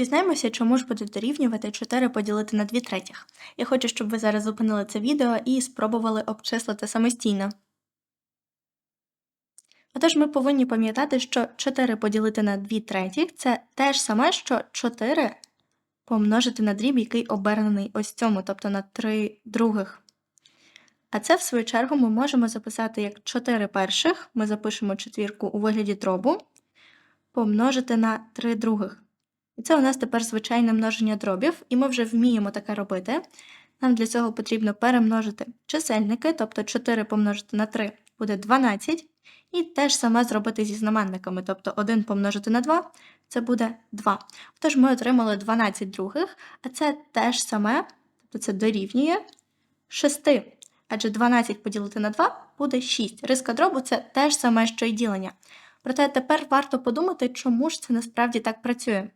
Дізнаємося, чому ж буде дорівнювати 4 поділити на 2 третіх. Я хочу, щоб ви зараз зупинили це відео і спробували обчислити самостійно. Отож, ми повинні пам'ятати, що 4 поділити на 2 третіх – це те ж саме, що 4 помножити на дріб, який обернений ось цьому, тобто на 3 других. А це, в свою чергу, ми можемо записати як 4 перших, ми запишемо четвірку у вигляді дробу, помножити на 3 других. І це у нас тепер звичайне множення дробів, і ми вже вміємо таке робити. Нам для цього потрібно перемножити чисельники, тобто 4 помножити на 3 буде 12, і те ж саме зробити зі знаменниками, тобто 1 помножити на 2 це буде 2. Тож ми отримали 12 других, а це те ж саме, тобто це дорівнює 6. Адже 12 поділити на 2 буде 6. Риска дробу це те ж саме, що й ділення. Проте тепер варто подумати, чому ж це насправді так працює.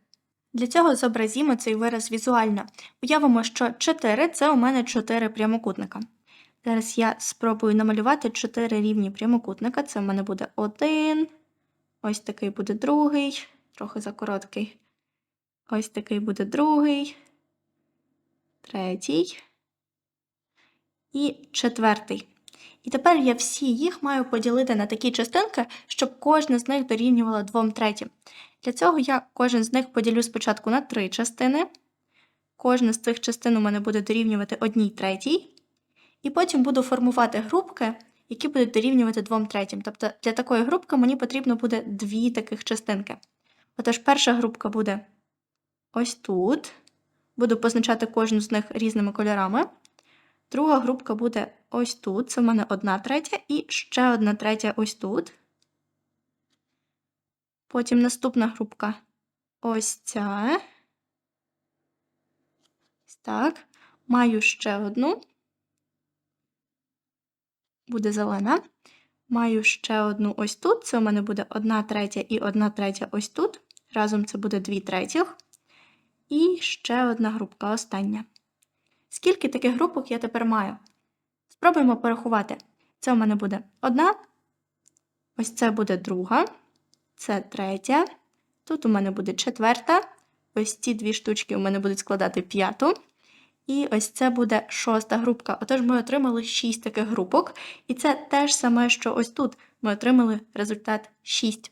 Для цього зобразімо цей вираз візуально. Уявимо, що 4 це у мене 4 прямокутника. Зараз я спробую намалювати 4 рівні прямокутника. Це у мене буде один, ось такий буде другий, трохи закороткий. Ось такий буде другий, третій і четвертий. І тепер я всі їх маю поділити на такі частинки, щоб кожна з них дорівнювала 2 третім. Для цього я кожен з них поділю спочатку на три частини. Кожна з цих частин у мене буде дорівнювати 1 третій. І потім буду формувати групки, які будуть дорівнювати 2 третім. Тобто для такої групки мені потрібно буде дві таких частинки. Отож, перша групка буде ось тут. Буду позначати кожну з них різними кольорами. Друга групка буде ось тут. Це в мене одна третя, і ще одна третя ось тут. Потім наступна групка ось ця. Так. Маю ще одну. Буде зелена. Маю ще одну ось тут. Це у мене буде одна третя і одна третя ось тут. Разом це буде дві третіх. І ще одна групка остання. Скільки таких групок я тепер маю? Спробуємо порахувати. Це у мене буде одна, ось це буде друга, це третя. Тут у мене буде четверта. Ось ці дві штучки у мене будуть складати п'яту. І ось це буде шоста групка. Отож, ми отримали шість таких групок. І це те ж саме, що ось тут ми отримали результат 6.